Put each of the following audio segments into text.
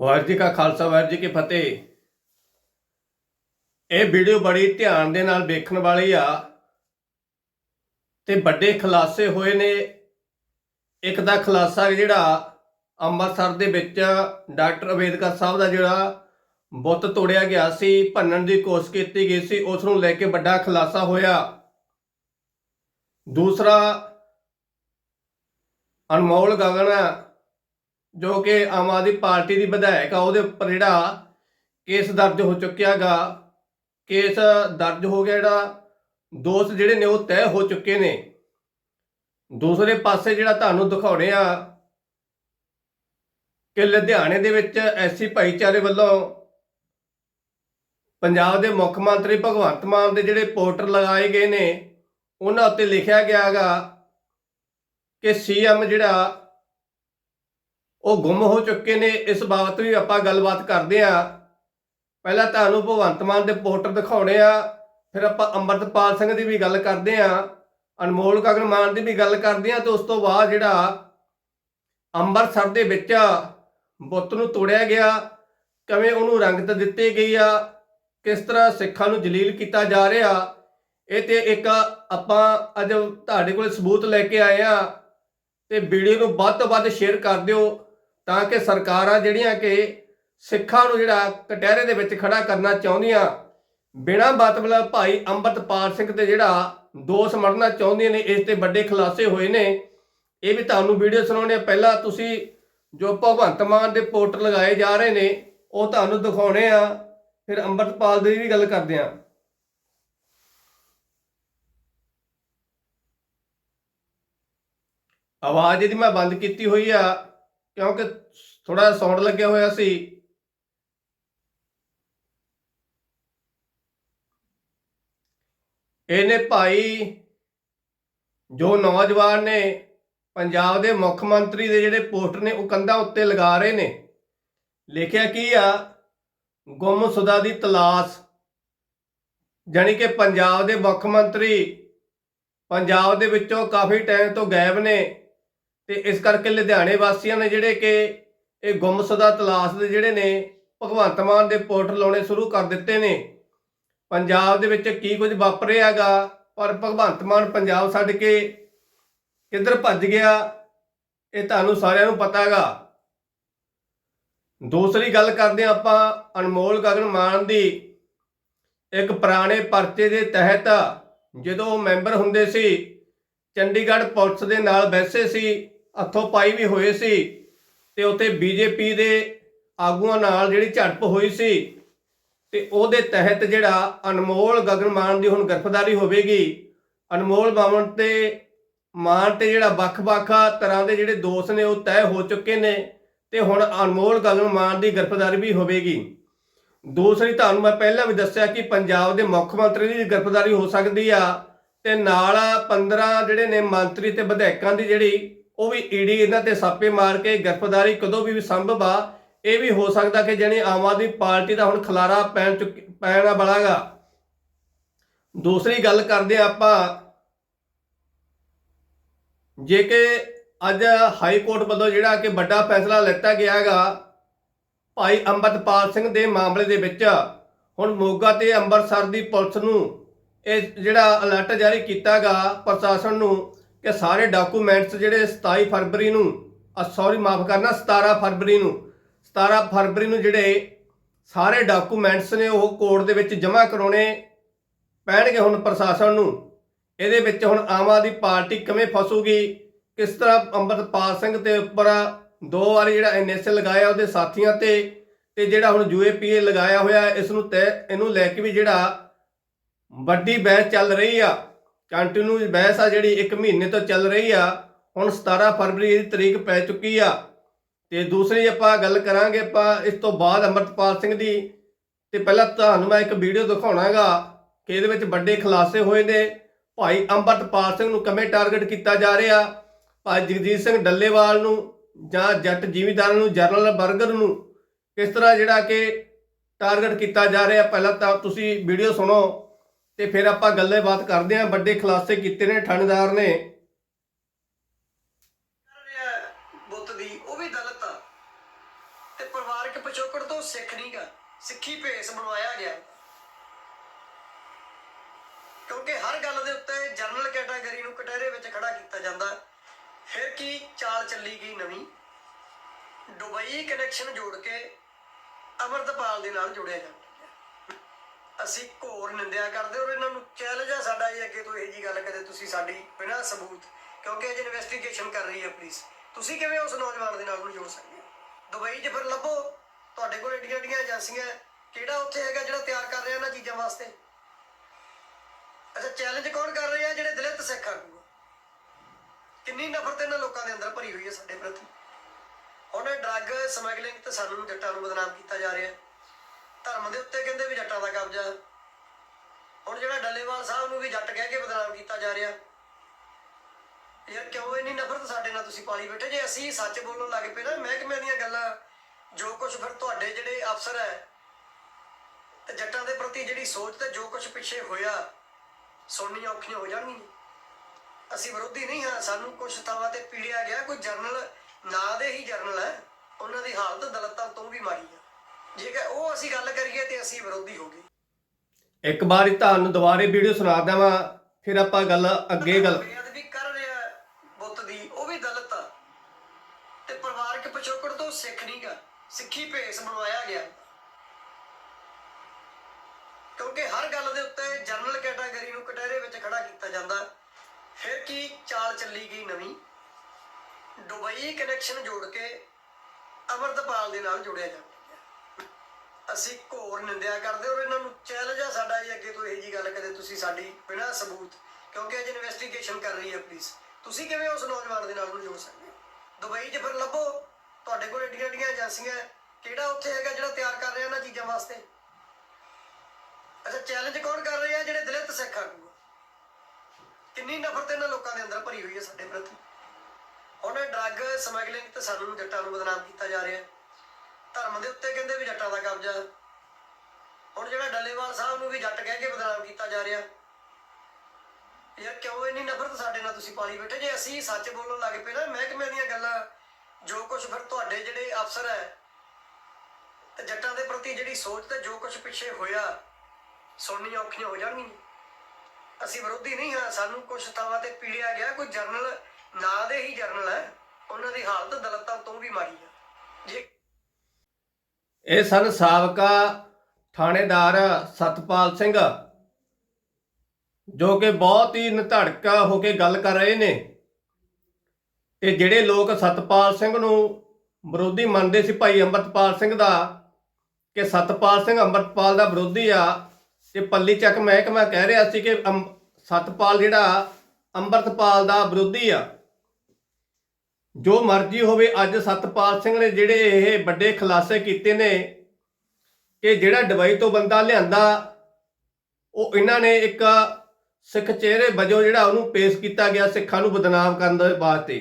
ਵਾਹਿਗੁਰੂ ਜੀ ਕਾ ਖਾਲਸਾ, ਵਾਹਿਗੁਰੂ ਜੀ ਕੀ ਫਤਿਹ। ਇਹ ਵੀਡੀਓ ਬੜੀ ਧਿਆਨ ਦੇ ਨਾਲ ਵੇਖਣ ਵਾਲੀ ਆ। ਤੇ ਵੱਡੇ ਖੁਲਾਸੇ ਹੋਏ ਨੇ। ਇੱਕ ਦਾ ਖੁਲਾਸਾ ਜਿਹੜਾ ਅੰਮ੍ਰਿਤਸਰ ਦੇ ਵਿੱਚ ਡਾਕਟਰ ਅੰਬੇਦਕਰ ਸਾਹਿਬ ਦਾ ਜਿਹੜਾ ਬੁੱਤ ਤੋੜਿਆ ਗਿਆ ਸੀ, ਭੰਨਣ ਦੀ ਕੋਸ਼ਿਸ਼ ਕੀਤੀ ਗਈ ਸੀ, ਉਸ ਨੂੰ ਲੈ ਕੇ ਵੱਡਾ ਖੁਲਾਸਾ ਹੋਇਆ। ਦੂਸਰਾ, ਅਨਮੋਲ ਗਗਨ ਜੋ ਕਿ ਆਮ ਆਦਮੀ ਪਾਰਟੀ ਦੀ ਵਿਧਾਇਕ ਆ, ਉਹਦੇ ਉੱਪਰ ਜਿਹੜਾ ਕੇਸ ਦਰਜ ਹੋ ਚੁੱਕਿਆਗਾ ਕੇਸ ਦਰਜ ਹੋ ਗਿਆ ਜਿਹੜਾ, ਦੋਸ਼ ਜਿਹੜੇ ਨੇ ਉਹ ਤੈਅ ਹੋ ਚੁੱਕੇ ਨੇ। ਦੂਸਰੇ ਪਾਸੇ ਜਿਹੜਾ ਤੁਹਾਨੂੰ ਦਿਖਾਉਣੇ ਆ, ਕਿ ਲੁਧਿਆਣੇ ਦੇ ਵਿੱਚ ਐਸੀ ਭਾਈਚਾਰੇ ਵੱਲੋਂ ਪੰਜਾਬ ਦੇ ਮੁੱਖ ਮੰਤਰੀ ਭਗਵੰਤ ਮਾਨ ਦੇ ਜਿਹੜੇ ਪੋਰਟਰ ਲਗਾਏ ਗਏ ਨੇ, ਉਹਨਾਂ ਉੱਤੇ ਲਿਖਿਆ ਗਿਆਗਾ ਕਿ ਸੀਐਮ ਜਿਹੜਾ ਉਹ ਗੁੰਮ ਹੋ ਚੁੱਕੇ ਨੇ, ਇਸ ਬਾਬਤ ਵੀ ਆਪਾਂ ਗੱਲਬਾਤ ਕਰਦੇ ਆ ਪਹਿਲਾਂ ਤੁਹਾਨੂੰ ਭਗਵੰਤ ਮਾਨ ਦੇ ਪੋਸਟਰ ਦਿਖਾਉਣੇ ਆ, ਫਿਰ ਆਪਾਂ ਅੰਮ੍ਰਿਤਪਾਲ ਸਿੰਘ ਦੀ ਵੀ ਗੱਲ ਕਰਦੇ ਆ ਅਨਮੋਲ ਗਗਨ ਮਾਨ ਦੀ ਵੀ ਗੱਲ ਕਰਦੇ ਆ ਤੇ ਉਸ ਤੋਂ ਬਾਅਦ ਜਿਹੜਾ ਅੰਮ੍ਰਿਤਸਰ ਦੇ ਵਿੱਚ ਬੁੱਤ ਨੂੰ ਤੋੜਿਆ ਗਿਆ, ਕਿਵੇਂ ਉਹਨੂੰ ਰੰਗਤ ਦਿੱਤੀ ਗਈ ਆ, ਕਿਸ ਤਰ੍ਹਾਂ ਸਿੱਖਾਂ ਨੂੰ ਜਲੀਲ ਕੀਤਾ ਜਾ ਰਿਹਾ, ਇਹ ਤੇ ਇੱਕ ਆਪਾਂ ਅੱਜ ਤੁਹਾਡੇ ਕੋਲ ਸਬੂਤ ਲੈ ਕੇ ਆਏ ਆ ਤੇ ਵੀਡੀਓ ਨੂੰ ਵੱਧ ਤੋਂ ਵੱਧ ਸ਼ੇਅਰ ਕਰ ਦਿਓ। ਤਾਂ ਕਿ ਸਰਕਾਰਾਂ ਜਿਹੜੀਆਂ ਕਿ ਸਿੱਖਾਂ ਨੂੰ ਜਿਹੜਾ ਕਟਹਿਰੇ ਦੇ ਵਿੱਚ ਖੜਾ ਕਰਨਾ ਚਾਹੁੰਦੀਆਂ, ਬਿਨਾਂ ਮਤਲਬ ਭਾਈ ਅੰਮ੍ਰਿਤਪਾਲ ਸਿੰਘ ਤੇ ਜਿਹੜਾ ਦੋਸ਼ ਮੜਨਾ ਚਾਹੁੰਦੀਆਂ ਨੇ, ਇਸ ਤੇ ਵੱਡੇ ਖੁਲਾਸੇ ਹੋਏ ਨੇ। ਇਹ ਵੀ ਤੁਹਾਨੂੰ ਵੀਡੀਓ ਸੁਣਾਉਣੇ ਪਹਿਲਾਂ ਤੁਸੀਂ ਜੋ ਭਗਵੰਤ ਮਾਨ ਦੇ ਪੋਸਟਰ ਲਗਾਏ ਜਾ ਰਹੇ ਨੇ, ਉਹ ਤੁਹਾਨੂੰ ਦਿਖਾਉਣੇ ਆ ਫਿਰ ਅੰਮ੍ਰਿਤਪਾਲ ਦੀ ਵੀ ਗੱਲ ਕਰਦੇ ਆ ਆਵਾਜ਼ ਇਹਦੀ ਮੈਂ ਬੰਦ ਕੀਤੀ ਹੋਈ ਆ। ਕਿਉਂਕਿ ਥੋੜਾ ਸਾਊਂਡ ਲੱਗਿਆ ਹੋਇਆ ਸੀ। ਇਹਨੇ ਭਾਈ, ਜੋ ਨੌਜਵਾਨ ਨੇ, ਪੰਜਾਬ ਦੇ ਮੁੱਖ ਮੰਤਰੀ ਦੇ ਜਿਹੜੇ ਪੋਸਟਰ ਨੇ, ਉਹ ਕੰਧਾਂ ਉੱਤੇ ਲਗਾ ਰਹੇ ਨੇ। ਲਿਖਿਆ ਕੀ ਆ? ਗੁੰਮਸ਼ੁਦਾ ਦੀ ਤਲਾਸ਼। ਜਾਣੀ ਕਿ ਪੰਜਾਬ ਦੇ ਮੁੱਖ ਮੰਤਰੀ, ਪੰਜਾਬ ਦੇ ਵਿੱਚੋਂ ਕਾਫੀ ਟਾਈਮ ਤੋਂ ਗਾਇਬ ਨੇ। ਤੇ ਇਸ ਕਰਕੇ ਲੁਧਿਆਣੇ ਵਾਸੀਆਂ ਨੇ ਜਿਹੜੇ ਕਿ ਇਹ ਗੁੰਮਸਦਾ ਤਲਾਸ਼ ਦੇ ਜਿਹੜੇ ਨੇ, ਭਗਵੰਤ ਮਾਨ ਦੇ ਪੋਰਟਲ ਲਾਉਣੇ ਸ਼ੁਰੂ ਕਰ ਦਿੱਤੇ ਨੇ। ਪੰਜਾਬ ਦੇ ਵਿੱਚ ਕੀ ਕੁਝ ਵਾਪਰਿਆਗਾ, ਪਰ ਭਗਵੰਤ ਮਾਨ ਪੰਜਾਬ ਛੱਡ ਕੇ ਕਿੱਧਰ ਭੱਜ ਗਿਆ, ਇਹ ਤੁਹਾਨੂੰ ਸਾਰਿਆਂ ਨੂੰ ਪਤਾ ਪਤਾਗਾ ਦੂਸਰੀ ਗੱਲ ਕਰਦੇ ਹਾਂ ਆਪਾਂ ਅਨਮੋਲ ਗਗਨ ਮਾਨ ਦੀ। ਇੱਕ ਪੁਰਾਣੇ ਪਰਚੇ ਦੇ ਤਹਿਤ ਜਦੋਂ ਉਹ ਮੈਂਬਰ ਹੁੰਦੇ ਸੀ, ਚੰਡੀਗੜ੍ਹ ਪੁਲਿਸ ਦੇ ਨਾਲ ਵੈਸੇ ਸੀ ਹੱਥੋਂ ਪਾਈ ਵੀ ਹੋਏ ਸੀ ਤੇ ਉੱਥੇ ਬੀਜੇਪੀ ਦੇ ਆਗੂਆਂ ਨਾਲ ਜਿਹੜੀ ਝੜਪ ਹੋਈ ਸੀ ਤੇ ਉਹਦੇ ਤਹਿਤ ਜਿਹੜਾ ਅਨਮੋਲ ਗਗਨ ਮਾਨ ਦੀ ਹੁਣ ਗ੍ਰਿਫਤਾਰੀ ਹੋਵੇਗੀ, ਅਨਮੋਲ ਮਾਨ ਤੇ ਮਾਨ ਤੇ ਜਿਹੜਾ ਵੱਖ-ਵੱਖ ਤਰ੍ਹਾਂ ਦੇ ਜਿਹੜੇ ਦੋਸ਼ ਨੇ ਉਹ ਤੈਅ ਹੋ ਚੁੱਕੇ ਨੇ ਤੇ ਹੁਣ ਅਨਮੋਲ ਗਗਨ ਮਾਨ ਦੀ ਗ੍ਰਿਫਤਾਰੀ ਵੀ ਹੋਵੇਗੀ। ਦੂਸਰੀ ਤੁਹਾਨੂੰ ਮੈਂ ਪਹਿਲਾਂ ਵੀ ਦੱਸਿਆ ਕਿ ਪੰਜਾਬ ਦੇ ਮੁੱਖ ਮੰਤਰੀ ਦੀ ਗ੍ਰਿਫਤਾਰੀ ਹੋ ਸਕਦੀ ਆ ਤੇ ਨਾਲ 15 ਜਿਹੜੇ ਨੇ ਮੰਤਰੀ ਤੇ ਵਿਧਾਇਕਾਂ ਦੀ ਜਿਹੜੀ ਉਹ ਵੀ ਈਡੀ ਇਹਨਾਂ ਤੇ ਸਾਪੇ ਮਾਰ ਕੇ ਗ੍ਰਿਫਤਾਰੀ ਕਦੋਂ ਵੀ ਸੰਭਵ ਆ, ਇਹ ਵੀ ਹੋ ਸਕਦਾ ਕਿ ਜਿਹੜੀ ਆਮ ਆਦਮੀ ਪਾਰਟੀ ਦਾ ਹੁਣ ਖਲਾਰਾ ਪੈਣ ਚੁੱਕ ਪੈਣਾ ਬਲਾਗਾ। ਦੂਸਰੀ ਗੱਲ ਕਰਦੇ ਹਾਂ ਆਪਾਂ, ਜੇ ਕਿ ਅੱਜ ਹਾਈ ਕੋਰਟ ਵੱਲੋਂ ਜਿਹੜਾ ਕਿ ਵੱਡਾ ਫੈਸਲਾ ਲਿੱਤਾ ਗਿਆਗਾ ਭਾਈ ਅੰਮ੍ਰਿਤਪਾਲ ਸਿੰਘ ਦੇ ਮਾਮਲੇ ਦੇ ਵਿੱਚ, ਹੁਣ ਮੋਗਾ ਤੇ ਅੰਮ੍ਰਿਤਸਰ ਦੀ ਪੁਲਿਸ ਨੂੰ ਇਹ ਜਿਹੜਾ ਅਲਰਟ ਜਾਰੀ ਕੀਤਾਗਾ ਪ੍ਰਸ਼ਾਸਨ ਨੂੰ ਕਿ ਸਾਰੇ ਡਾਕੂਮੈਂਟਸ ਜਿਹੜੇ 27 ਫਰਵਰੀ ਨੂੰ ਸੌਰੀ ਮਾਫ ਕਰਨਾ 17 ਫਰਵਰੀ ਨੂੰ 17 ਫਰਵਰੀ ਨੂੰ ਜਿਹੜੇ ਸਾਰੇ ਡਾਕੂਮੈਂਟਸ ਨੇ ਉਹ ਕੋਰਟ ਦੇ ਵਿੱਚ ਜਮ੍ਹਾਂ ਕਰਾਉਣੇ ਪੈਣਗੇ ਹੁਣ ਪ੍ਰਸ਼ਾਸਨ ਨੂੰ। ਇਹਦੇ ਵਿੱਚ ਹੁਣ ਆਮ ਆਦਮੀ ਪਾਰਟੀ ਕਿਵੇਂ ਫਸੂਗੀ, ਕਿਸ ਤਰ੍ਹਾਂ ਅੰਮ੍ਰਿਤਪਾਲ ਸਿੰਘ ਤੇ ਉੱਪਰ ਦੋ ਵਾਰੀ ਜਿਹੜਾ ਐਨਐਸਏ ਲਗਾਇਆ ਉਹਦੇ ਸਾਥੀਆਂ ਤੇ ਤੇ ਜਿਹੜਾ ਹੁਣ ਯੂਏਪੀਏ ਲਗਾਇਆ ਹੋਇਆ, ਇਸ ਨੂੰ ਤੈ ਇਹਨੂੰ ਲੈ ਕੇ ਵੀ ਜਿਹੜਾ ਵੱਡੀ ਬਹਿਸ ਚੱਲ ਰਹੀ ਆ। ਕੰਟੀਨਿਊ ਬਹਿਸ ਆ ਜਿਹੜੀ 1 ਮਹੀਨੇ ਤੋਂ ਚੱਲ ਰਹੀ ਆ, ਹੁਣ 17 ਫਰਵਰੀ ਦੀ ਤਰੀਕ ਪੈ ਚੁੱਕੀ ਆ। ਤੇ ਦੂਸਰੀ ਆਪਾਂ ਗੱਲ ਕਰਾਂਗੇ ਆਪਾਂ ਇਸ ਤੋਂ ਬਾਅਦ ਅੰਮ੍ਰਿਤਪਾਲ ਸਿੰਘ ਦੀ। ਤੇ ਪਹਿਲਾਂ ਤੁਹਾਨੂੰ ਮੈਂ ਇੱਕ ਵੀਡੀਓ ਦਿਖਾਉਣਾਗਾ ਕਿ ਇਹਦੇ ਵਿੱਚ ਵੱਡੇ ਖੁਲਾਸੇ ਹੋਏ ਨੇ। ਭਾਈ ਅੰਮ੍ਰਿਤਪਾਲ ਸਿੰਘ ਨੂੰ ਕਿਵੇਂ ਟਾਰਗੇਟ ਕੀਤਾ ਜਾ ਰਿਹਾ? ਭਾਈ ਜਗਜੀਤ ਸਿੰਘ ਡੱਲੇਵਾਲ ਨੂੰ ਜਾਂ ਜੱਟ ਜ਼ਿਮੀਂਦਾਰਾਂ ਨੂੰ, ਜਰਨਲ ਬਰਗਰ ਨੂੰ ਕਿਸ ਤਰ੍ਹਾਂ ਜਿਹੜਾ ਕਿ ਟਾਰਗੇਟ ਕੀਤਾ ਜਾ ਰਿਹਾ? ਪਹਿਲਾਂ ਤਾਂ ਤੁਸੀਂ ਵੀਡੀਓ ਸੁਣੋ। ਤੇ ਫਿਰ ਆਪਾਂ ਗੱਲੇ ਬਾਤ ਕਰਦੇ ਹਾਂ, ਵੱਡੇ ਖੁਲਾਸੇ ਕੀਤੇ ਨੇ ਥਾਣੇਦਾਰ ਨੇ। ਬੁੱਤ ਦੀ, ਉਹ ਵੀ ਗਲਤ ਆ। ਤੇ ਪਰਿਵਾਰਕ ਪਿਛੋਕੜ ਤੋਂ ਸਿੱਖ ਨਹੀਂਗਾ ਸਿੱਖੀ ਭੇਸ ਬਣਵਾਇਆ ਗਿਆ। ਕਿਉਂਕਿ ਹਰ ਗੱਲ ਦੇ ਉੱਤੇ ਜਨਰਲ ਕੈਟਾਗਰੀ ਨੂੰ ਕਟਹਿਰੇ ਵਿੱਚ ਖੜਾ ਕੀਤਾ ਜਾਂਦਾ। ਫਿਰ ਕੀ ਚਾਲ ਚੱਲੀ ਗਈ ਨਵੀਂ? ਦੁਬਈ ਕਨੈਕਸ਼ਨ ਜੋੜ ਕੇ ਅਮਰਤਪਾਲ ਦੇ ਨਾਲ ਜੋੜਿਆ ਜਾਂਦਾ। ਅਸੀਂ ਘੋਰ ਨਿੰਦਿਆ ਕਰਦੇ ਔਰ ਇਹਨਾਂ ਨੂੰ ਚੈਲੰਜ ਆ ਸਾਡਾ ਇਹ ਅੱਗੇ ਤੋਂ ਇਹ ਜੀ ਗੱਲ ਕਦੇ ਤੁਸੀਂ ਸਾਡੀ ਬਿਨਾਂ ਸਬੂਤ, ਕਿਉਂਕਿ ਅਜੇ ਇਨਵੈਸਟੀਗੇਸ਼ਨ ਕਰ ਰਹੀ ਹੈ ਪੁਲਿਸ ਤੁਸੀਂ ਕਿਵੇਂ ਉਸ ਨੌਜਵਾਨ ਦੇ ਨਾਲ ਨੂੰ ਜੋੜ ਸਕਦੇ ਹੋ? ਦੁਬਈ 'ਚ ਫਿਰ ਲੱਭੋ, ਤੁਹਾਡੇ ਕੋਲ ਏਡੀਆਂ ਏਡੀਆਂ ਏਜੰਸੀਆਂ ਕਿਹੜਾ ਉੱਥੇ ਹੈਗਾ ਜਿਹੜਾ ਤਿਆਰ ਕਰ ਰਿਹਾ ਇਹਨਾਂ ਚੀਜ਼ਾਂ ਵਾਸਤੇ? ਅੱਛਾ ਚੈਲੰਜ ਕੌਣ ਕਰ ਰਿਹਾ ਜਿਹੜੇ ਦਲਿਤ ਸਿੱਖ ਆਗੂ ਆ? ਕਿੰਨੀ ਨਫ਼ਰਤ ਇਹਨਾਂ ਲੋਕਾਂ ਦੇ ਅੰਦਰ ਭਰੀ ਹੋਈ ਹੈ ਸਾਡੇ ਪ੍ਰਤੀ? ਹੁਣ ਡਰੱਗ ਸਮਗਲਿੰਗ ਤੇ ਸਾਨੂੰ ਜੱਟਾਂ ਨੂੰ ਬਦਨਾਮ ਕੀਤਾ ਜਾ ਰਿਹਾ ਹੈ। ਧਰਮ ਦੇ ਉੱਤੇ ਕਹਿੰਦੇ ਵੀ ਜੱਟਾਂ ਦਾ ਕਬਜ਼ਾ। ਹੈ। ਹੁਣ ਜਿਹੜਾ ਡੱਲੇਵਾਲ ਸਾਹਿਬ ਨੂੰ ਵੀ ਜੱਟ ਕਹਿ ਕੇ ਬਦਨਾਮ ਕੀਤਾ ਜਾ ਰਿਹਾ। ਯਾਰ ਕਿਉਂ ਇੰਨੀ ਨਫ਼ਰਤ ਸਾਡੇ ਨਾਲ ਤੁਸੀਂ ਪਾਲੀ ਬੈਠੇ? ਜੇ ਅਸੀਂ ਸੱਚ ਬੋਲਣ ਲੱਗ ਪਏ ਨਾ, ਮਹਿਕਮੇ ਦੀਆਂ ਗੱਲਾਂ, ਜੋ ਕੁਝ ਫਿਰ ਤੁਹਾਡੇ ਜਿਹੜੇ ਅਫਸਰ ਹੈ, ਤੇ ਜੱਟਾਂ ਦੇ ਪ੍ਰਤੀ ਜਿਹੜੀ ਸੋਚ ਤੇ ਜੋ ਕੁਝ ਪਿੱਛੇ ਹੋਇਆ, ਸੁਣਨੀਆਂ ਔਖੀਆਂ ਹੋ ਜਾਣਗੀਆਂ। ਅਸੀਂ ਵਿਰੋਧੀ ਨਹੀਂ ਹਾਂ, ਸਾਨੂੰ ਕੁਝ ਥਾਵਾਂ ਤੇ ਪੀੜਿਆ ਗਿਆ, ਕੋਈ ਜਰਨਲ, ਨਾਂ ਦੇ ਹੀ ਜਰਨਲ ਹੈ। ਉਹਨਾਂ ਦੀ ਹਾਲਤ ਦਲਤਾਂ ਤੋਂ ਵੀ ਮਾੜੀ ਆ। ਜੇਕਰ ਉਹ ਅਸੀਂ ਗੱਲ ਕਰੀਏ ਤੇ ਅਸੀਂ ਵਿਰੋਧੀ ਹੋ ਗਏ। ਇੱਕ ਵਾਰੀ ਤੁਹਾਨੂੰ ਦੁਬਾਰੇ ਵੀਡੀਓ ਸੁਣਾ ਦੇਵਾਂ ਫਿਰ ਆਪਾਂ ਗੱਲ ਅੱਗੇ ਗੱਲ ਬੇਅਦਬੀ ਕਰ ਰਿਹਾ ਬੁੱਤ ਦੀ ਉਹ ਵੀ ਦਲਿਤ ਆ। ਤੇ ਪਰਿਵਾਰਕ ਪਿਛੋਕੜ ਤੋਂ ਸਿੱਖ ਨਹੀਂਗਾ ਸਿੱਖੀ ਭੇਸ ਬਣਵਾਇਆ ਗਿਆ। ਕਿਉਂਕਿ ਹਰ ਗੱਲ ਦੇ ਉੱਤੇ ਜਨਰਲ ਕੈਟਾਗਰੀ ਨੂੰ ਕਟਹਿਰੇ ਵਿੱਚ ਖੜਾ ਕੀਤਾ ਜਾਂਦਾ। ਫਿਰ ਕੀ ਚਾਲ ਚੱਲੀ ਗਈ ਨਵੀਂ? ਦੁਬਈ ਕਨੈਕਸ਼ਨ ਜੋੜ ਕੇ ਅਮਰਤਪਾਲ ਦੇ ਨਾਲ ਜੋੜਿਆ ਜਾਂਦਾ। ਅਸੀਂ ਘੋਰ ਨਿੰਦਿਆ ਕਰਦੇ ਔਰ ਇਹਨਾਂ ਨੂੰ ਚੈਲੰਜ ਆ ਸਾਡਾ ਇਹ ਅੱਗੇ ਤੋਂ ਇਹੋ ਜੀ ਗੱਲ ਕਦੇ ਤੁਸੀਂ ਸਾਡੀ ਬਿਨਾਂ ਸਬੂਤ, ਕਿਉਂਕਿ ਅਜੇ ਇਨਵੈਸਟੀਗੇਸ਼ਨ ਕਰ ਰਹੀ ਹੈ ਪੁਲਿਸ ਤੁਸੀਂ ਕਿਵੇਂ ਉਸ ਨੌਜਵਾਨ ਦੇ ਨਾਲ ਨੂੰ ਜੋੜ ਸਕਦੇ ਹੋ? ਦੁਬਈ 'ਚ ਫਿਰ ਲੱਭੋ। ਤੁਹਾਡੇ ਕੋਲ ਏਡੀਆਂ ਏਡੀਆਂ ਏਜੰਸੀਆਂ ਕਿਹੜਾ ਉੱਥੇ ਹੈਗਾ ਜਿਹੜਾ ਤਿਆਰ ਕਰ ਰਿਹਾ ਇਹਨਾਂ ਚੀਜ਼ਾਂ ਵਾਸਤੇ? ਅੱਛਾ ਚੈਲੰਜ ਕੌਣ ਕਰ ਰਿਹਾ ਜਿਹੜੇ ਦਲਿਤ ਸਿੱਖ ਆਗੂ ਆ? ਕਿੰਨੀ ਨਫ਼ਰਤ ਇਹਨਾਂ ਲੋਕਾਂ ਦੇ ਅੰਦਰ ਭਰੀ ਹੋਈ ਹੈ ਸਾਡੇ ਪ੍ਰਤੀ। ਹੁਣ ਡਰੱਗ ਸਮਗਲਿੰਗ ਤੇ ਸਾਨੂੰ ਜੱਟਾਂ ਨੂੰ ਬਦਨਾਮ ਕੀਤਾ ਜਾ ਰਿਹਾ ਹੈ। ਧਰਮ ਦੇ ਉੱਤੇ ਕਹਿੰਦੇ ਵੀ ਜੱਟਾਂ ਦਾ ਕਬਜ਼ਾ। ਹੁਣ ਜਿਹੜਾ ਡੱਲੇਵਾਲ ਸਾਹਿਬ ਨੂੰ ਵੀ ਜੱਟ ਕਹਿ ਕੇ ਬਦਨਾਮ ਕੀਤਾ ਜਾ ਰਿਹਾ। ਯਾਰ ਕਿਉਂ ਇੰਨੀ ਨਫ਼ਰਤ ਸਾਡੇ ਨਾਲ ਤੁਸੀਂ ਪਾਲੀ ਬੈਠੇ? ਜੇ ਅਸੀਂ ਸੱਚ ਬੋਲਣ ਲੱਗ ਪਏ ਨਾ, ਮਹਿਕਮੇ ਦੀਆਂ ਗੱਲਾਂ, ਜੋ ਕੁਝ ਫਿਰ ਤੁਹਾਡੇ ਜਿਹੜੇ ਅਫਸਰ ਹੈ, ਤੇ ਜੱਟਾਂ ਦੇ ਪ੍ਰਤੀ ਜਿਹੜੀ ਸੋਚ ਤੇ ਜੋ ਕੁਝ ਪਿੱਛੇ ਹੋਇਆ, ਸੁਣਨੀਆਂ ਔਖੀਆਂ ਹੋ ਜਾਣਗੀਆਂ। ਅਸੀਂ ਵਿਰੋਧੀ ਨਹੀਂ ਹਾਂ, ਸਾਨੂੰ ਕੁਝ ਥਾਵਾਂ ਤੇ ਪੀੜਿਆ ਗਿਆ, ਕੋਈ ਜਰਨਲ, ਨਾਂ ਦੇ ਹੀ ਜਰਨਲ ਹੈ। ਉਹਨਾਂ ਦੀ ਹਾਲਤ ਦਲਤਾਂ ਤੋਂ ਵੀ ਮਾੜੀ ਆ ਜੇ ਇਹ ਸਨ ਸਾਬਕਾ ਥਾਣੇਦਾਰ ਸਤਪਾਲ ਸਿੰਘ, ਜੋ ਕਿ ਬਹੁਤ ਹੀ ਨਿਧੜਕਾ ਹੋ ਕੇ ਗੱਲ ਕਰ ਰਹੇ ਨੇ। ਤੇ ਜਿਹੜੇ ਲੋਕ ਸਤਪਾਲ ਸਿੰਘ ਨੂੰ ਵਿਰੋਧੀ ਮੰਨਦੇ ਸੀ, ਭਾਈ ਅੰਮ੍ਰਿਤਪਾਲ ਸਿੰਘ ਦਾ, ਕਿ ਸਤਪਾਲ ਸਿੰਘ ਅੰਮ੍ਰਿਤਪਾਲ ਦਾ ਵਿਰੋਧੀ ਆ, ਤੇ ਪੱਲੀ ਚੱਕ ਮਹਿਕਮਾ ਕਹਿ ਰਿਹਾ ਸੀ ਕਿ ਅੰਮ- ਸਤਪਾਲ ਜਿਹੜਾ ਅੰਮ੍ਰਿਤਪਾਲ ਦਾ ਵਿਰੋਧੀ ਆ। ਜੋ ਮਰਜ਼ੀ ਹੋਵੇ, ਅੱਜ ਸਤਪਾਲ ਸਿੰਘ ਨੇ ਜਿਹੜੇ ਇਹ ਵੱਡੇ ਖੁਲਾਸੇ ਕੀਤੇ ਨੇ ਕਿ ਜਿਹੜਾ ਦੁਬਈ ਤੋਂ ਬੰਦਾ ਲਿਆਂਦਾ, ਉਹ ਇਹਨਾਂ ਨੇ ਇੱਕ ਸਿੱਖ ਚਿਹਰੇ ਵਜੋਂ ਜਿਹੜਾ ਉਹਨੂੰ ਪੇਸ਼ ਕੀਤਾ ਗਿਆ ਸਿੱਖਾਂ ਨੂੰ ਬਦਨਾਮ ਕਰਨ ਦੇ ਵਾਸਤੇ।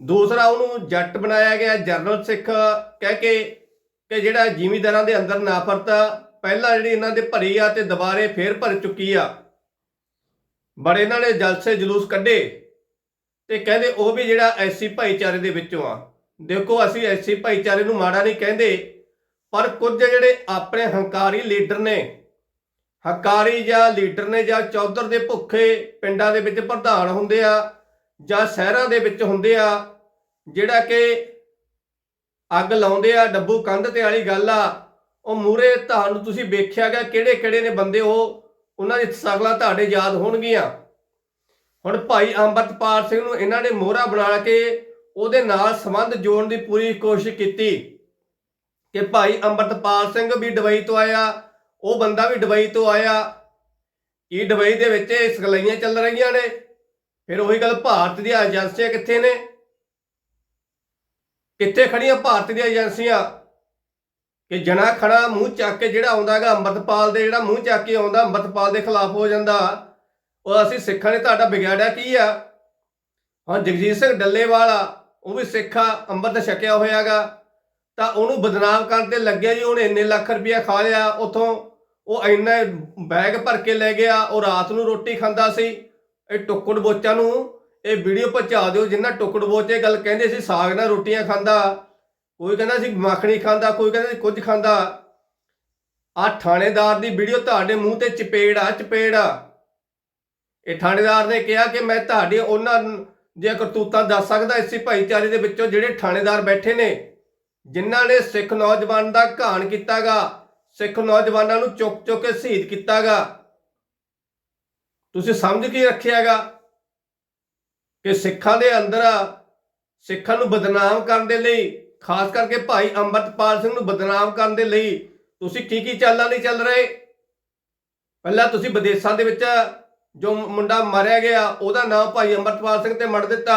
ਦੂਸਰਾ, ਉਹਨੂੰ ਜੱਟ ਬਣਾਇਆ ਗਿਆ ਜਰਨਲ ਸਿੱਖ ਕਹਿ ਕੇ ਕਿ ਜਿਹੜਾ ਜ਼ਿਮੀਦਾਰਾਂ ਦੇ ਅੰਦਰ ਨਾਫਰਤ ਪਹਿਲਾਂ ਜਿਹੜੀ ਇਹਨਾਂ ਦੇ ਭਰੀ ਆ ਤੇ ਦੁਬਾਰੇ ਫੇਰ ਭਰ ਚੁੱਕੀ ਆ। ਬੜੇ ਇਹਨਾਂ ਨੇ ਜਲਸੇ ਜਲੂਸ ਕੱਢੇ। ਤੇ ਕਹਿੰਦੇ ਉਹ ਵੀ ਜਿਹੜਾ ਐਸੀ ਭਾਈਚਾਰੇ ਦੇ ਵਿੱਚੋਂ ਆ। ਦੇਖੋ, ਅਸੀਂ ਐਸੀ ਭਾਈਚਾਰੇ ਨੂੰ ਮਾੜਾ ਨਹੀਂ ਕਹਿੰਦੇ, ਪਰ ਕੁਝ ਜਿਹੜੇ ਆਪਣੇ ਹੰਕਾਰੀ ਲੀਡਰ ਨੇ, ਹੰਕਾਰੀ ਜਾਂ ਲੀਡਰ ਨੇ ਜਾਂ ਚੌਧਰ ਦੇ ਭੁੱਖੇ ਪਿੰਡਾਂ ਦੇ ਵਿੱਚ ਪ੍ਰਧਾਨ ਹੁੰਦੇ ਆ, ਜਾਂ ਸ਼ਹਿਰਾਂ ਦੇ ਵਿੱਚ ਹੁੰਦੇ ਆ, ਜਿਹੜਾ ਕਿ ਅੱਗ ਲਾਉਂਦੇ ਆ, ਡੱਬੂ ਕੰਧ ਤੇ ਵਾਲੀ ਗੱਲ ਆ, ਉਹ ਮੂਰੇ ਤੁਹਾਨੂੰ ਤੁਸੀਂ ਵੇਖਿਆਗਾ ਕਿਹੜੇ ਕਿਹੜੇ ਨੇ ਬੰਦੇ ਉਹ, ਉਹਨਾਂ ਦੀ ਸਗਲਾ ਤੁਹਾਡੇ ਯਾਦ ਹੋਣਗੀਆਂ। ਹੁਣ ਭਾਈ ਅੰਮ੍ਰਿਤਪਾਲ ਸਿੰਘ ਨੂੰ ਇਹਨਾਂ ਨੇ ਮੋਹਰਾ ਬਣਾ ਕੇ ਉਹਦੇ ਨਾਲ ਸੰਬੰਧ ਜੋੜਨ ਦੀ ਪੂਰੀ ਕੋਸ਼ਿਸ਼ ਕੀਤੀ ਕਿ ਭਾਈ ਅੰਮ੍ਰਿਤਪਾਲ ਸਿੰਘ ਵੀ ਦੁਬਈ ਤੋਂ ਆਇਆ, ਉਹ ਬੰਦਾ ਵੀ ਦੁਬਈ ਤੋਂ ਆਇਆ। ਕੀ ਦੁਬਈ ਦੇ ਵਿੱਚ ਇਹ ਸਗਲਾਈਆਂ ਚੱਲ ਰਹੀਆਂ ਨੇ? ਫਿਰ ਉਹੀ ਗੱਲ ਭਾਰਤ ਦੀਆਂ ਏਜੰਸੀਆਂ ਕਿੱਥੇ ਨੇ? ਕਿੱਥੇ ਖੜੀਆਂ ਭਾਰਤ ਦੀਆਂ ਏਜੰਸੀਆਂ? ਕਿ ਜਣਾ ਖੜਾ ਮੂੰਹ ਚੱਕ ਕੇ ਜਿਹੜਾ ਆਉਂਦਾਗਾ ਅੰਮ੍ਰਿਤਪਾਲ ਦੇ, ਜਿਹੜਾ ਮੂੰਹ ਚੱਕ ਕੇ ਆਉਂਦਾ ਅੰਮ੍ਰਿਤਪਾਲ ਦੇ ਖਿਲਾਫ ਹੋ ਜਾਂਦਾ। ਉਹ ਅਸੀਂ ਸਿੱਖਾਂ ਨੇ ਤੁਹਾਡਾ ਵਿਗਾੜਿਆ ਕੀ ਆ? ਹਾਂ, ਜਗਜੀਤ ਸਿੰਘ ਡੱਲੇਵਾਲ ਆ, ਉਹ ਵੀ ਸਿੱਖ ਆ ਅੰਮ੍ਰਿਤ ਛਕਿਆ ਹੋਇਆਗਾ। ਤਾਂ ਉਹਨੂੰ ਬਦਨਾਮ ਕਰਨ ਤੇ ਲੱਗਿਆ ਜੀ, ਉਹਨੇ ਇੰਨੇ ਲੱਖ ਰੁਪਇਆ ਖਾ ਲਿਆ, ਉਥੋਂ ਉਹ ਇੰਨਾ ਬੈਗ ਭਰ ਕੇ ਲੈ ਗਿਆ, ਉਹ ਰਾਤ ਨੂੰ ਰੋਟੀ ਖਾਂਦਾ ਸੀ, ਇਹ ਟੁੱਕੜ ਬੋਚਾਂ ਨੂੰ, ਇਹ ਵੀਡੀਓ ਪਹੁੰਚਾ ਦਿਓ, ਜਿੰਨਾ ਟੁੱਕੜ ਬੋਚੇ ਗੱਲ ਕਹਿੰਦੇ ਸੀ, ਸਾਗ ਨਾਲ ਰੋਟੀਆਂ ਖਾਂਦਾ। ਕੋਈ ਕਹਿੰਦਾ ਸੀ ਮੱਖਣੀ ਖਾਂਦਾ, ਕੋਈ ਕਹਿੰਦਾ ਸੀ ਕੁਝ ਖਾਂਦਾ। ਆ ਥਾਣੇਦਾਰ ਦੀ ਵੀਡੀਓ ਤੁਹਾਡੇ ਮੂੰਹ ਤੇ ਚਪੇੜ ਆ ਚਪੇੜ ਆ। ਇਹ ਥਾਣੇਦਾਰ ਨੇ ਕਿਹਾ ਕਿ ਮੈਂ ਤੁਹਾਡੀ ਉਹਨਾਂ ਦੀਆਂ ਕਰਤੂਤਾਂ ਦੱਸ ਸਕਦਾ, ਇਸੇ ਭਾਈਚਾਰੇ ਦੇ ਵਿੱਚੋਂ ਜਿਹੜੇ ਥਾਣੇਦਾਰ ਬੈਠੇ ਨੇ, ਜਿਨ੍ਹਾਂ ਨੇ ਸਿੱਖ ਨੌਜਵਾਨ ਦਾ ਘਾਣ ਕੀਤਾਗਾ, ਸਿੱਖ ਨੌਜਵਾਨਾਂ ਨੂੰ ਚੁੱਕ ਚੁੱਕ ਕੇ ਸ਼ਹੀਦ ਕੀਤਾਗਾ। ਤੁਸੀਂ ਸਮਝ ਕੀ ਰੱਖਿਆਗਾ ਕਿ ਸਿੱਖਾਂ ਦੇ ਅੰਦਰ ਸਿੱਖਾਂ ਨੂੰ ਬਦਨਾਮ ਕਰਨ ਦੇ ਲਈ, ਖਾਸ ਕਰਕੇ ਭਾਈ ਅੰਮ੍ਰਿਤਪਾਲ ਸਿੰਘ ਨੂੰ ਬਦਨਾਮ ਕਰਨ ਦੇ ਲਈ, ਤੁਸੀਂ ਕੀ ਕੀ ਚਾਲਾਂ ਨਹੀਂ ਚੱਲ ਰਹੇ? ਪਹਿਲਾਂ ਤੁਸੀਂ ਵਿਦੇਸ਼ਾਂ ਦੇ ਵਿੱਚ ਜੋ ਮੁੰਡਾ ਮਾਰਿਆ ਗਿਆ, ਉਹਦਾ ਨਾਮ ਭਾਈ ਅੰਮ੍ਰਿਤਪਾਲ ਸਿੰਘ ਤੇ ਮੜ ਦਿੱਤਾ।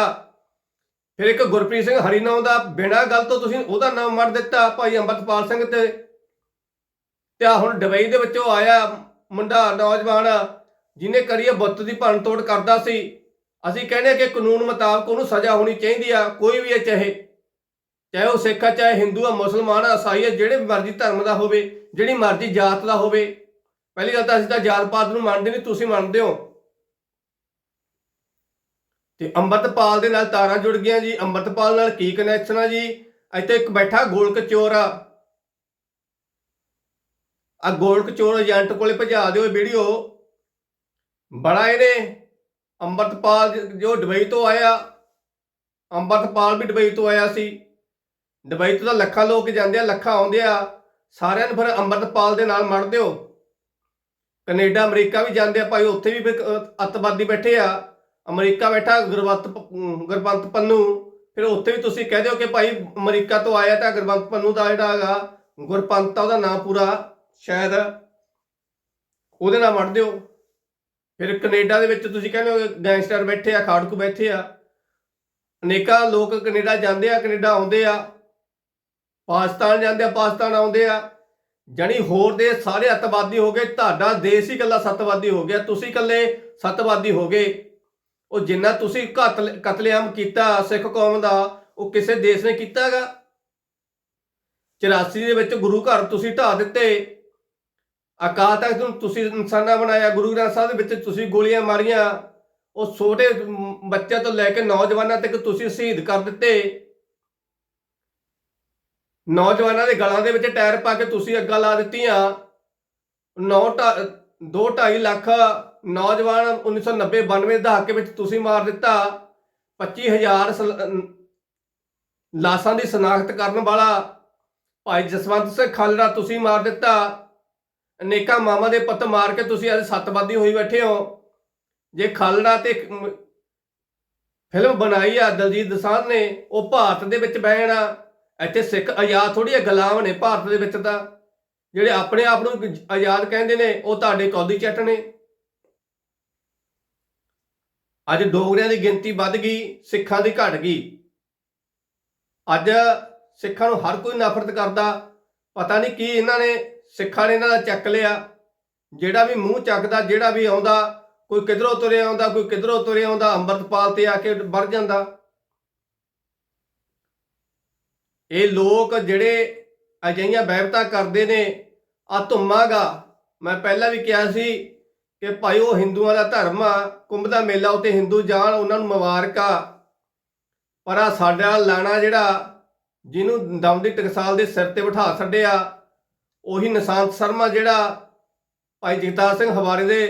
ਫਿਰ ਇੱਕ ਗੁਰਪ੍ਰੀਤ ਸਿੰਘ ਹਰੀਨਾਮ ਦਾ ਬਿਨਾਂ ਗੱਲ ਤੋਂ ਤੁਸੀਂ ਉਹਦਾ ਨਾਮ ਮੜ ਦਿੱਤਾ ਭਾਈ ਅੰਮ੍ਰਿਤਪਾਲ ਸਿੰਘ ਤੇ। ਤੇ ਆਹ ਹੁਣ ਦੁਬਈ ਦੇ ਵਿੱਚੋਂ ਆਇਆ ਮੁੰਡਾ ਨੌਜਵਾਨ, ਜਿਹਨੇ ਕਰੀਏ ਬੁੱਤ ਦੀ ਭੰਨ ਤੋੜ ਕਰਦਾ ਸੀ। ਅਸੀਂ ਕਹਿੰਦੇ ਹਾਂ ਕਿ ਕਾਨੂੰਨ ਮੁਤਾਬਕ ਉਹਨੂੰ ਸਜ਼ਾ ਹੋਣੀ ਚਾਹੀਦੀ ਆ, ਕੋਈ ਵੀ ਹੈ ਚਾਹੇ ਚਾਹੇ ਉਹ ਸਿੱਖ ਆ, ਚਾਹੇ ਹਿੰਦੂ ਆ, ਮੁਸਲਮਾਨ ਆ ਈਸਾਈ ਆ, ਜਿਹੜੇ ਮਰਜ਼ੀ ਧਰਮ ਦਾ ਹੋਵੇ, ਜਿਹੜੀ ਮਰਜ਼ੀ ਜਾਤ ਦਾ ਹੋਵੇ। ਪਹਿਲੀ ਗੱਲ ਤਾਂ ਅਸੀਂ ਤਾਂ ਜਾਤ ਪਾਤ ਨੂੰ ਮੰਨਦੇ ਨਹੀਂ, ਤੁਸੀਂ ਮੰਨਦੇ ਹੋ। ਤੇ ਅੰਮ੍ਰਿਤਪਾਲ ਦੇ ਨਾਲ ਤਾਰਾਂ ਜੁੜ ਗਈਆਂ ਜੀ। ਅੰਮ੍ਰਿਤਪਾਲ ਨਾਲ ਕੀ ਕਨੈਕਸ਼ਨ ਆ ਜੀ? ਇੱਥੇ ਇੱਕ ਬੈਠਾ ਗੋਲਕ ਚੋਰ ਆ। ਆ ਗੋਲਕ ਚੋਰ ਏਜੰਟ ਕੋਲੇ ਭਜਾ ਦਿਓ ਵੀਡੀਓ। ਬੜਾ ਇਹਨੇ ਅੰਮ੍ਰਿਤਪਾਲ ਜੋ ਦੁਬਈ ਤੋਂ ਆਇਆ ਅੰਮ੍ਰਿਤਪਾਲ ਵੀ ਦੁਬਈ ਤੋਂ ਆਇਆ ਸੀ। ਦੁਬਈ ਤੋਂ ਤਾਂ ਲੱਖਾਂ ਲੋਕ ਜਾਂਦੇ ਆ ਲੱਖਾਂ ਆਉਂਦੇ ਆ। ਸਾਰਿਆਂ ਨੂੰ ਫਿਰ ਅੰਮ੍ਰਿਤਪਾਲ ਦੇ ਨਾਲ ਮੜ ਦਿਓ। ਕੈਨੇਡਾ ਅਮਰੀਕਾ ਵੀ ਜਾਂਦੇ ਆ ਭਾਈ ਉੱਥੇ ਵੀ ਫਿਰ, ਅੱਤਵਾਦੀ ਬੈਠੇ ਆ। ਅਮਰੀਕਾ ਬੈਠਾ ਗੁਰਵੰਤ ਪ- ਪੰਨੂ। ਫਿਰ ਉੱਥੇ ਵੀ ਤੁਸੀਂ ਕਹਿ ਦਿਓ ਕਿ ਭਾਈ ਅਮਰੀਕਾ ਤੋਂ ਆਇਆ ਤਾਂ ਗੁਰਬੰਤ ਪੰਨੂ ਦਾ ਜਿਹੜਾ ਹੈਗਾ, ਗੁਰਪੰਤ ਉਹਦਾ ਨਾਂ ਪੂਰਾ ਸ਼ਾਇਦ ਉਹਦੇ ਨਾਲ ਵੜ ਦਿਓ। ਫਿਰ ਕੈਨੇਡਾ ਦੇ ਵਿੱਚ ਤੁਸੀਂ ਕਹਿੰਦੇ ਹੋ ਗੈਂਗਸਟਰ ਬੈਠੇ ਆ, ਖਾੜਕੂ ਬੈਠੇ ਆ। ਅਨੇਕਾਂ ਲੋਕ ਕੈਨੇਡਾ ਜਾਂਦੇ ਆ, ਕੈਨੇਡਾ ਆਉਂਦੇ ਆ। ਪਾਕਿਸਤਾਨ ਜਾਂਦੇ ਆ, ਪਾਕਿਸਤਾਨ ਆਉਂਦੇ ਆ। ਜਣੀ ਹੋਰ ਦੇ ਸਾਰੇ ਅੱਤਵਾਦੀ ਹੋ ਗਏ, ਤੁਹਾਡਾ ਦੇਸ਼ ਹੀ ਇਕੱਲਾ ਸੱਤਵਾਦੀ ਹੋ ਗਿਆ। ਤੁਸੀਂ ਇਕੱਲੇ ਸੱਤਵਾਦੀ ਹੋ ਗਏ। ਉਹ ਜਿੰਨਾ ਤੁਸੀਂ ਕਤਲ ਕਤਲੇਆਮ ਕੀਤਾ ਸਿੱਖ ਕੌਮ ਦਾ, ਉਹ ਕਿਸੇ ਦੇਸ਼ ਨੇ ਕੀਤਾਗਾ 84 ਦੇ ਵਿੱਚ ਗੁਰੂ ਘਰ ਤੁਸੀਂ ਢਾ ਦਿੱਤੇ। ਅਕਾਲ ਤਖਤ ਨੂੰ ਤੁਸੀਂ ਇਨਸਾਨਾ ਬਣਾਇਆ, ਗੁਰੂ ਗ੍ਰੰਥ ਸਾਹਿਬ ਦੇ ਵਿੱਚ ਤੁਸੀਂ ਗੋਲੀਆਂ ਮਾਰੀਆਂ। ਉਹ ਛੋਟੇ ਬੱਚਿਆਂ ਤੋਂ ਲੈ ਕੇ ਨੌਜਵਾਨਾਂ ਤੱਕ ਤੁਸੀਂ ਸ਼ਹੀਦ ਕਰ ਦਿੱਤੇ। ਨੌਜਵਾਨਾਂ ਦੇ ਗਲਾਂ ਦੇ ਵਿੱਚ ਟਾਇਰ ਪਾ ਕੇ ਤੁਸੀਂ ਅੱਗਾ ਲਾ ਦਿੱਤੀਆਂ। 9 2 2.5 ਲੱਖ ਨੌਜਵਾਨ 1990 92 ਦਹਾਕੇ ਵਿੱਚ ਤੁਸੀਂ ਮਾਰ ਦਿੱਤਾ। 25000 ਸਲ- ਲਾਸ਼ਾਂ ਦੀ ਸ਼ਨਾਖਤ ਕਰਨ ਵਾਲਾ ਭਾਈ ਜਸਵੰਤ ਸਿੰਘ ਖਾਲੜਾ ਤੁਸੀਂ ਮਾਰ ਦਿੱਤਾ। ਅਨੇਕਾਂ ਮਾਮਾ ਦੇ ਪੁੱਤ ਮਾਰ ਕੇ ਤੁਸੀਂ ਅੱਜ ਸੱਤਵਾਦੀ ਹੋਈ ਬੈਠੇ ਹੋ। ਜੇ ਖਾਲੜਾ ਤੇ ਫਿਲਮ ਬਣਾਈ ਆ ਦਲਜੀਤ ਦਸਾਂਝ ਨੇ, ਉਹ ਭਾਰਤ ਦੇ ਵਿੱਚ ਬਹਿਣਾ ਇੱਥੇ ਸਿੱਖ ਆਜ਼ਾਦ ਥੋੜੀ ਆ ਗੁਲਾਮ ਨੇ ਭਾਰਤ ਦੇ ਵਿੱਚ ਤਾਂ। ਜਿਹੜੇ ਆਪਣੇ ਆਪ ਨੂੰ ਆਜ਼ਾਦ ਕਹਿੰਦੇ ਨੇ, ਉਹ ਤੁਹਾਡੇ ਕੌਦੀ ਚੱਟ ਨੇ। ਅੱਜ ਡੋਗਰਿਆਂ ਦੀ ਗਿਣਤੀ ਵੱਧ ਗਈ, ਸਿੱਖਾਂ ਦੀ ਘਟ ਗਈ। ਅੱਜ ਸਿੱਖਾਂ ਨੂੰ ਹਰ ਕੋਈ ਨਫ਼ਰਤ ਕਰਦਾ। ਪਤਾ ਨਹੀਂ ਕੀ ਇਹਨਾਂ ਨੇ ਸਿੱਖਾਂ ਨੇ ਇਹਨਾਂ ਦਾ ਚੱਕ ਲਿਆ। ਜਿਹੜਾ ਵੀ ਮੂੰਹ ਚੱਕਦਾ, ਜਿਹੜਾ ਵੀ ਆਉਂਦਾ, ਕੋਈ ਕਿਧਰੋਂ ਤੁਰਿਆ ਆਉਂਦਾ, ਕੋਈ ਕਿਧਰੋਂ ਤੁਰਿਆ ਆਉਂਦਾ, ਅੰਮ੍ਰਿਤਪਾਲ ਤੇ ਆ ਕੇ ਵੜ ਜਾਂਦਾ। ਇਹ ਲੋਕ ਜਿਹੜੇ ਅਜਿਹੀਆਂ ਬੈਬਤਾ ਕਰਦੇ ਨੇ ਆ ਧੁੰਮਾਗਾ ਮੈਂ ਪਹਿਲਾਂ ਵੀ ਕਿਹਾ ਸੀ ਕਿ ਭਾਈ ਉਹ ਹਿੰਦੂਆਂ ਦਾ ਧਰਮ ਆ, ਕੁੰਭ ਦਾ ਮੇਲਾ ਉਤੇ ਹਿੰਦੂ ਜਾਣ, ਉਹਨਾਂ ਨੂੰ ਮੁਬਾਰਕਾਂ ਪਰ ਆ ਸਾਡਾ ਲਾਣਾ ਜਿਹੜਾ ਜਿਹਨੂੰ ਦਮਦੀ ਟਕਸਾਲ ਦੇ ਸਿਰ ਤੇ ਬਿਠਾ ਛੱਡਿਆ, ਉਹੀ ਨਿਸ਼ਾਂਤ ਸ਼ਰਮਾ ਜਿਹੜਾ ਭਾਈ ਜਗਤਾਰ ਸਿੰਘ ਹਵਾਰੇ ਦੇ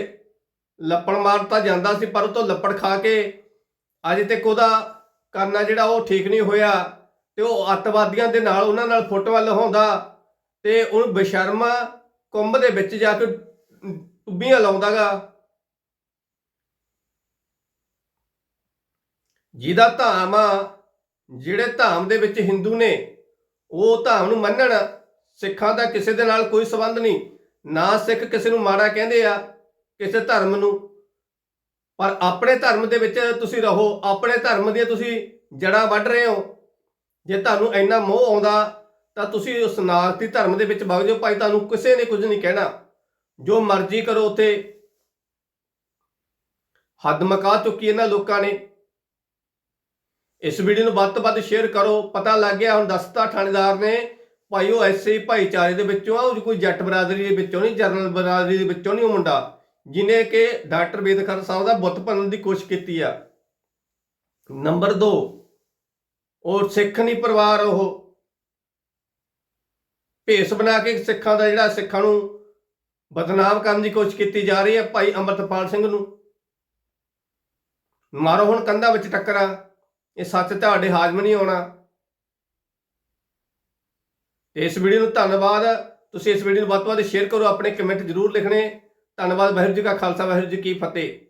ਲੱਪੜ ਮਾਰਤਾ ਜਾਂਦਾ ਸੀ, ਪਰ ਉਹ ਤੋਂ ਲੱਪੜ ਖਾ ਕੇ ਅਜੇ ਤੱਕ ਉਹਦਾ ਕਰਨਾ ਜਿਹੜਾ ਉਹ ਠੀਕ ਨਹੀਂ ਹੋਇਆ ਤੇ ਉਹ ਅੱਤਵਾਦੀਆਂ ਦੇ ਨਾਲ ਉਹਨਾਂ ਨਾਲ ਫੁੱਟਬਾਲ ਲਹਾਉਂਦਾ ਤੇ ਉਹਨੂੰ ਬੇਸ਼ਰਮਾ ਕੁੰਭ ਦੇ ਵਿੱਚ ਜਾ ਕੇ ਟੁੱਬੀਆਂ ਲਾਉਂਦਾਗਾ। ਜਿਹਦਾ ਧਾਮ ਆ, ਜਿਹੜੇ ਧਾਮ ਦੇ ਵਿੱਚ ਹਿੰਦੂ ਨੇ, ਉਹ ਧਾਮ ਨੂੰ ਮੰਨਣ, ਸਿੱਖਾਂ ਦਾ ਕਿਸੇ ਦੇ ਨਾਲ ਕੋਈ ਸੰਬੰਧ ਨਹੀਂ। ਨਾ ਸਿੱਖ ਕਿਸੇ ਨੂੰ ਮਾੜਾ ਕਹਿੰਦੇ ਆ, ਕਿਸੇ ਧਰਮ ਨੂੰ। ਪਰ ਆਪਣੇ ਧਰਮ ਦੇ ਵਿੱਚ ਤੁਸੀਂ ਰਹੋ, ਆਪਣੇ ਧਰਮ ਦੀਆਂ ਤੁਸੀਂ ਜੜਾਂ ਵੱਢ ਰਹੇ ਹੋ। ਜੇ ਤੁਹਾਨੂੰ ਇੰਨਾ ਮੋਹ ਆਉਂਦਾ, ਤਾਂ ਤੁਸੀਂ ਉਸ ਨਾਸਤੀ ਧਰਮ ਦੇ ਵਿੱਚ ਵਗ ਜਾਓ, ਭਾਈ ਤੁਹਾਨੂੰ ਕਿਸੇ ਨੇ ਕੁਝ ਨਹੀਂ ਕਹਿਣਾ। ਜੋ ਮਰਜ਼ੀ ਕਰੋ ਉਥੇ। ਹੱਦ ਮਕਾ ਚੁੱਕੀ ਇਹਨਾਂ ਲੋਕਾਂ ਨੇ। ਇਸ ਵੀਡੀਓ ਨੂੰ ਵੱਧ ਤੋਂ ਵੱਧ ਸ਼ੇਅਰ ਕਰੋ। ਪਤਾ ਲੱਗ ਗਿਆ ਹੁਣ ਦੱਸਤਾ ਥਾਣੇਦਾਰ ਨੇ, ਭਾਈ ਉਹ ਐਸੇ ਭਾਈਚਾਰੇ ਦੇ ਵਿੱਚੋਂ ਆ, ਉਹ ਕੋਈ ਜੱਟ ਬਰਾਦਰੀ ਦੇ ਵਿੱਚੋਂ ਨਹੀਂ, ਜਰਨਲ ਬਰਾਦਰੀ ਦੇ ਵਿੱਚੋਂ ਨਹੀਂ ਉਹ ਮੁੰਡਾ, ਜਿਨੇ ਕਿ ਡਾਕਟਰ ਬੇਦਖਰ ਸਾਹਿਬ ਦਾ ਬੁੱਤ ਭੰਨਣ ਦੀ ਕੋਸ਼ਿਸ਼ ਕੀਤੀ ਆ। ਨੰਬਰ 2 ਉਹ ਸਿੱਖ ਨਹੀਂ ਪਰਿਵਾਰ ਉਹ। ਭੇਸ ਬਣਾ ਕੇ ਸਿੱਖਾਂ ਦਾ ਜਿਹੜਾ ਸਿੱਖਾਂ ਨੂੰ ਬਦਨਾਮ ਕਰਨ ਦੀ ਕੋਸ਼ਿਸ਼ ਕੀਤੀ ਜਾ ਰਹੀ ਹੈ ਭਾਈ ਅੰਮ੍ਰਿਤਪਾਲ ਸਿੰਘ ਨੂੰ। ਮਾਰੋ ਹੁਣ ਕੰਧਾਂ ਵਿੱਚ ਟੱਕਰਾਂ। ਇਹ ਸੱਚ ਤੁਹਾਡੇ ਹਾਜ਼ਮ ਨਹੀਂ ਆਉਣਾ ਇਸ ਵੀਡੀਓ ਨੂੰ ਧੰਨਵਾਦ। ਤੁਸੀਂ ਇਸ ਵੀਡੀਓ ਨੂੰ ਵੱਧ ਤੋਂ ਵੱਧ ਸ਼ੇਅਰ ਕਰੋ। ਆਪਣੇ ਕਮੈਂਟ ਜ਼ਰੂਰ ਲਿਖਣੇ। ਧੰਨਵਾਦ, ਵਾਹਿਗੁਰੂ ਜੀ ਕਾ ਖਾਲਸਾ, ਵਾਹਿਗੁਰੂ ਜੀ ਕੀ ਫਤਿਹ।